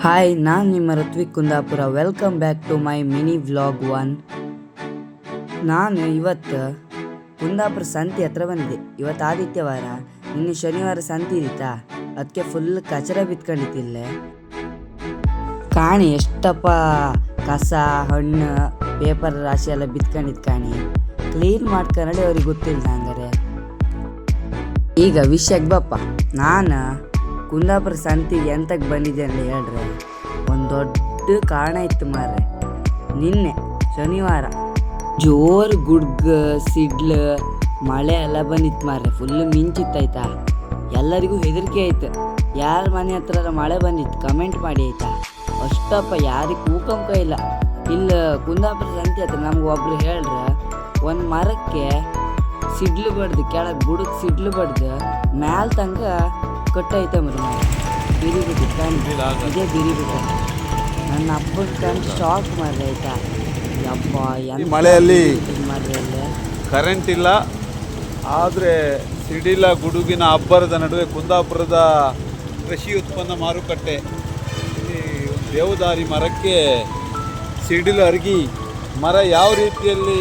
Hi ನಾನು ನಿಮ್ಮ Rathvik Kundapura. Welcome back to my mini vlog one ನಾನು ಇವತ್ತು ಕುಂದಾಪುರ ಸಂತೆ ಹತ್ರ ಬಂದಿದೆ ಇವತ್ತು ಆದಿತ್ಯವಾರ ಇನ್ನು ಶನಿವಾರ ಸಂತೆ ಇದಿತ್ತಾ ಅದಕ್ಕೆ ಫುಲ್ ಕಚರ ಬಿತ್ಕೊಂಡಿದ್ದಿಲ್ಲೆ. ಕಾಣಿ, ಎಷ್ಟಪ್ಪ ಕಸ, ಹಣ್ಣು ಪೇಪರ್ ರಾಶಿ ಎಲ್ಲ ಬಿತ್ಕೊಂಡಿದ್ ಕಾಣಿ. ಕ್ಲೀನ್ ಮಾಡ್ಕೊಂಡಿ ಅವ್ರಿಗೆ ಗೊತ್ತಿಲ್ಲ ನಂಗೆ. ಈಗ ವಿಷಯಕ್ಕೆ ಬಪ್ಪ, ನಾನು ಕುಂದಾಪುರ ಸಂತಿಗೆ ಎಂತಕ್ಕೆ ಬಂದಿದ್ದೆ ಅಂತ ಹೇಳ್ರೆ. ಒಂದು ದೊಡ್ಡ ಕಾರಣ ಇತ್ತು ಮಾರ್ರೆ. ನಿನ್ನೆ ಶನಿವಾರ ಜೋರು ಗುಡ್ಗ, ಸಿಡ್ಲು, ಮಳೆ ಎಲ್ಲ ಬಂದಿತ್ತು ಮಾರ್ರೆ. ಫುಲ್ ಮಿಂಚಿತ್ತಾಯ್ತಾ? ಎಲ್ಲರಿಗೂ ಹೆದರಿಕೆ ಆಯ್ತು. ಯಾರ ಮನೆ ಹತ್ರ ಮಳೆ ಬಂದಿತ್ತು? ಕಮೆಂಟ್ ಮಾಡಿ ಆಯ್ತಾ? ಅಷ್ಟಪ್ಪ, ಯಾರಿಗೆ ಕೂಕಂಕ ಇಲ್ಲ. ಇಲ್ಲ, ಕುಂದಾಪುರ ಸಂತಿ ಹತ್ರ ನಮ್ಗೆ ಒಬ್ರು ಹೇಳ್ರೆ, ಒಂದು ಮರಕ್ಕೆ ಸಿಡ್ಲು ಬಡ್ದು ಕೆಳಗೆ ಬುಡಕ್ಕೆ ಸಿಡ್ಲು ಬಡ್ದು ಮ್ಯಾಲ ತಂಗ ಕಟ್ಟೈತೆ ಮರಿ ಬಿರಿ ಬಿಟ್ಟು ಕಂಡು ಇದೇ ಬಿರಿ ಬಿಟ್ಟು ನನ್ನ ಅಪ್ಪನ ಕಣ್ ಶಾಕ್ ಮಾಡಿದೆ ಆಯ್ತಾ. ಯಪ್ಪ ಈ ಮಳೆಯಲ್ಲಿ ಅಲ್ಲಿ. ಕರೆಂಟ್ ಇಲ್ಲ ಆದರೆ ಸಿಡಿಲ ಗುಡುಗಿನ ಅಬ್ಬರದ ನಡುವೆ ಕುಂದಾಪುರದ ಕೃಷಿ ಉತ್ಪನ್ನ ಮಾರುಕಟ್ಟೆ. ಇಲ್ಲಿ ದೇವದಾರಿ ಮರಕ್ಕೆ ಸಿಡಿಲು ಅರಗಿ ಮರ ಯಾವ ರೀತಿಯಲ್ಲಿ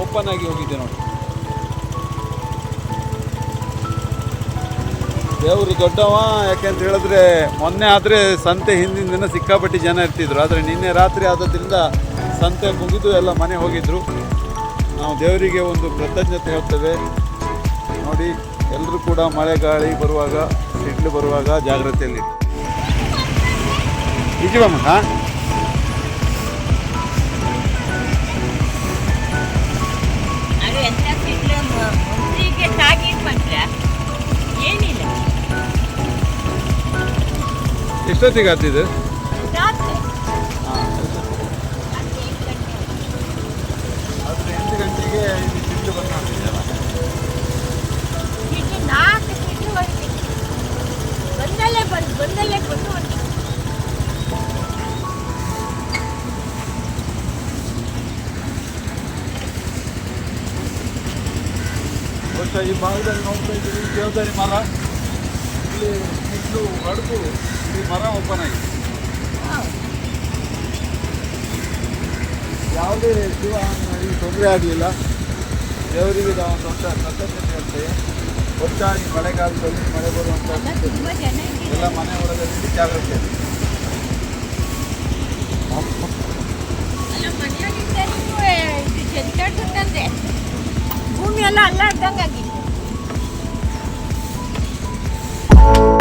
ಓಪನ್ ಆಗಿ ಹೋಗಿದೆ ನೋಡಿ. ದೇವರು ದೊಡ್ಡವ, ಯಾಕೆಂತ ಹೇಳಿದ್ರೆ ಮೊನ್ನೆ ಆದರೆ ಸಂತೆ ಹಿಂದಿನ ದಿನ ಸಿಕ್ಕಾಪಟ್ಟಿ ಜನ ಇರ್ತಿದ್ರು. ಆದರೆ ನಿನ್ನೆ ರಾತ್ರಿ ಆದದ್ರಿಂದ ಸಂತೆ ಮುಗಿದು ಎಲ್ಲ ಮನೆ ಹೋಗಿದ್ರು. ನಾವು ದೇವರಿಗೆ ಒಂದು ಕೃತಜ್ಞತೆ ಹೇಳ್ತೇವೆ. ನೋಡಿ ಎಲ್ಲರೂ ಕೂಡ ಮಳೆ ಗಾಳಿ ಬರುವಾಗ, ಸಿಡ್ಲು ಬರುವಾಗ ಜಾಗ್ರತೆಯಲ್ಲಿ ನಿಜವಮ್ಮ ಒಂದು ಬಹುಶಃ ಈ ಭಾಗದಲ್ಲಿ ನೋಡ್ತಾ ಇದ್ದೀವಿ. ದೇವದಾರಿ ಮರ. ಇಲ್ಲಿ ಹೊಡೆದು ಈ ಮರ ಓಪನ್ ಆಗಿದೆ ಯಾವುದೇ ಜೀವ ತೊಂದರೆ ಆಗಲಿಲ್ಲ. ದೇವರಿಗೆ ನಾವು ದೊಡ್ಡ ಕೃತಜ್ಞತೆ ಹೇಳ್ತೇವೆ ಒಟ್ಟಾಗಿ ಮಳೆಗಾಲದಲ್ಲಿ ಮಳೆ ಬರುವಂಥ ಎಲ್ಲ ಮನೆ ಒಳಗಡೆ ಜಾಗ್ರತೆ. ಅಲ್ಲ ಭೂಮಿ ಎಲ್ಲ ಅಲ್ಲಾಡ್ದಂಗೆ ಆಗಿದೆ